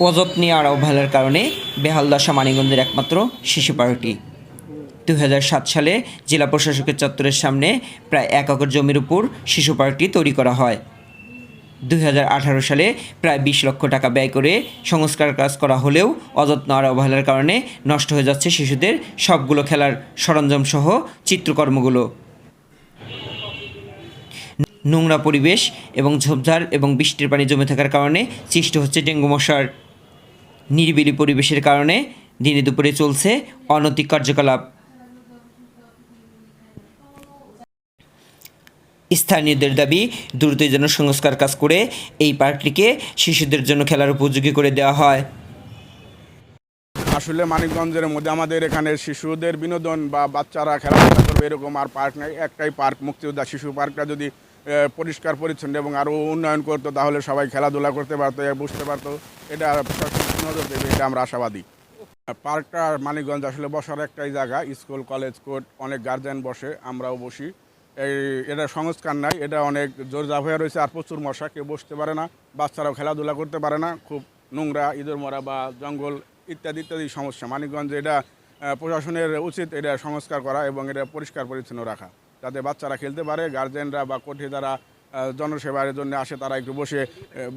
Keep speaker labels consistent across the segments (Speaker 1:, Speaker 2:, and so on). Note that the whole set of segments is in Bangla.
Speaker 1: অযত্নে আর অবহেলার কারণে বেহাল মানিগঞ্জের একমাত্র শিশু পার্কটি। দু সালে জেলা প্রশাসকের চত্বরের সামনে প্রায় এক একর জমির উপর শিশু পার্কটি তৈরি করা হয়। দু হাজার আঠারো সালে প্রায় বিশ লক্ষ টাকা ব্যয় করে সংস্কার কাজ করা হলেও অযত্ন আর অবহেলার কারণে নষ্ট হয়ে যাচ্ছে শিশুদের সবগুলো খেলার সরঞ্জাম সহ চিত্রকর্মগুলো নোংরা পরিবেশ এবং ঝোপঝাড় এবং বৃষ্টির পানি জমে থাকার কারণে সৃষ্টি হচ্ছে ডেঙ্গু মশার নিরিবিলি পরিবেশের কারণে দিনে দুপুরে চলছে অনৈতিক কার্যকলাপ। স্থানীয়দের দাবি দ্রুত যেন সংস্কার কাজ করে এই পার্কটিকে শিশুদের জন্য খেলার উপযোগী করে দেওয়া হয়।
Speaker 2: আসলে মানিকগঞ্জের মধ্যে আমাদের এখানে শিশুদের বিনোদন বা বাচ্চারা খেলাধুলা করবে এরকম আর পার্ক নাই, একটাই পার্ক, মুক্তিযোদ্ধা শিশু পার্কটা যদি পরিষ্কার পরিচ্ছন্ন এবং আরও উন্নয়ন করতো তাহলে সবাই খেলাধুলা করতে পারতো বুঝতে পারতো, এটা নজর দেবে, এটা আমরা আশাবাদী। পার্কটা মানিকগঞ্জ আসলে বসার একটাই জায়গা, স্কুল, কলেজ, কোর্ট, অনেক গার্জেন বসে, আমরাও বসি। এই, এটা সংস্কার নাই, এটা অনেক জোর হয়ে রয়েছে, আর প্রচুর মশা, কেউ বসতে পারে না, বাচ্চারাও খেলাধুলা করতে পারে না, খুব নোংরা, ইঁদুর মরা বা জঙ্গল, ইত্যাদি ইত্যাদি সমস্যা। মানিকগঞ্জে এটা প্রশাসনের উচিত এটা সংস্কার করা এবং এটা পরিষ্কার পরিচ্ছন্ন রাখা, যাতে বাচ্চারা খেলতে পারে, গার্জেনরা বা কোঠে যারা জনসেবার জন্য আসে, তারা একটু বসে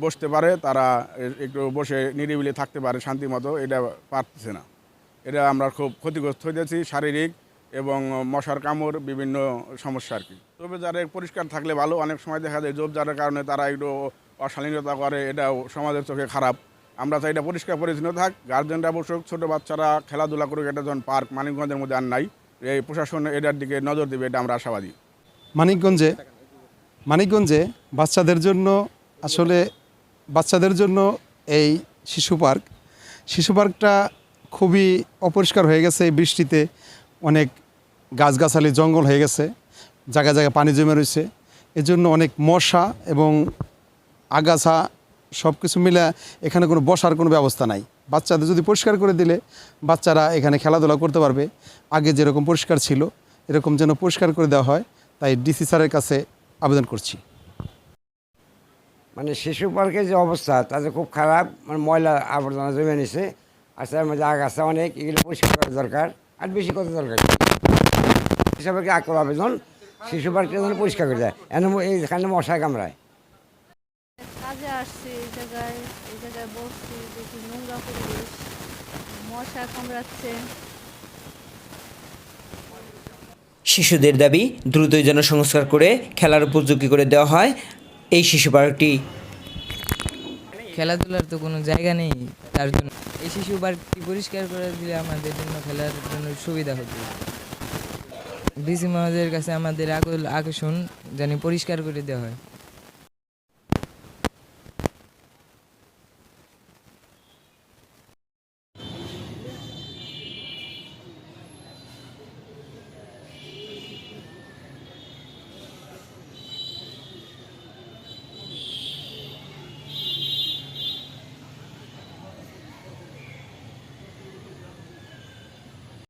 Speaker 2: বসতে পারে, তারা একটু বসে নিরিবিলি থাকতে পারে শান্তি মতো, এটা পারতেছে না। এটা আমরা খুব ক্ষতিগ্রস্ত হয়েছি শারীরিক এবং মশার কামড়, বিভিন্ন সমস্যা আর কি। তবে যারা পরিষ্কার থাকলে ভালো, অনেক সময় দেখা যায় জোবজারের কারণে তারা একটু অশালীনতা করে, এটাও সমাজের চোখে খারাপ। আমরা চাই এটা পরিষ্কার পরিচ্ছন্ন থাক, গার্জেনরা বসুক, ছোটো বাচ্চারা খেলাধুলা করুক, এটা যখন পার্ক, মানিকগঞ্জের মধ্যে আর নাই। এই প্রশাসন এটার দিকে নজর দেবে, এটা আমরা আশাবাদী।
Speaker 3: মানিকগঞ্জে মানিকগঞ্জে বাচ্চাদের জন্য আসলে বাচ্চাদের জন্য এই শিশু পার্ক। শিশু পার্কটা খুবই অপরিষ্কার হয়ে গেছে বৃষ্টিতে। অনেক গাছগাছালি জঙ্গল হয়ে গেছে, জায়গায় জায়গায় পানি জমে রয়েছে। এজন্য অনেক মশা এবং আগাছা সব কিছু মিলে এখানে কোনো বসার কোনো ব্যবস্থা নাই। বাচ্চাদের যদি পরিষ্কার করে দিলে বাচ্চারা এখানে খেলাধুলা করতে পারবে। আগে যেরকম পরিষ্কার ছিল, এরকম যেন পরিষ্কার করে দেওয়া হয়, তাই ডিসি স্যারের কাছে আবেদন করছি।
Speaker 4: মানে শিশু পার্কের যে অবস্থা তাতে খুব খারাপ। মানে ময়লা আবর্জনা জমে নিছে। আর তার মধ্যে আগাছা অনেক এগুলো পরিষ্কার করা দরকার। আর বেশি কত দরকার? হিসাবে আকুল আবেদন? শিশু পার্কটা যেন পরিষ্কার করে দেয়। এনে এইখানে মশায় কামড়ায়।
Speaker 5: কাজে আসছি এই জায়গায় এই জায়গায় বসছি দেখি নোংরা পরিবেশ মশা কামড়াচ্ছে।
Speaker 1: শিশুদের দাবি দ্রুতই যেন সংস্কার করে খেলার উপযোগী করে দেওয়া হয়। এই শিশু পার্কটি
Speaker 6: খেলাধুলার তো কোনো জায়গা নেই, তার জন্য এই শিশু পার্কটি পরিষ্কার করে দিলে আমাদের জন্য খেলার জন্য সুবিধা হতো। ডিসি মহাদের কাছে আমাদের আকর্ষণ জানি পরিষ্কার করে দেওয়া হয়।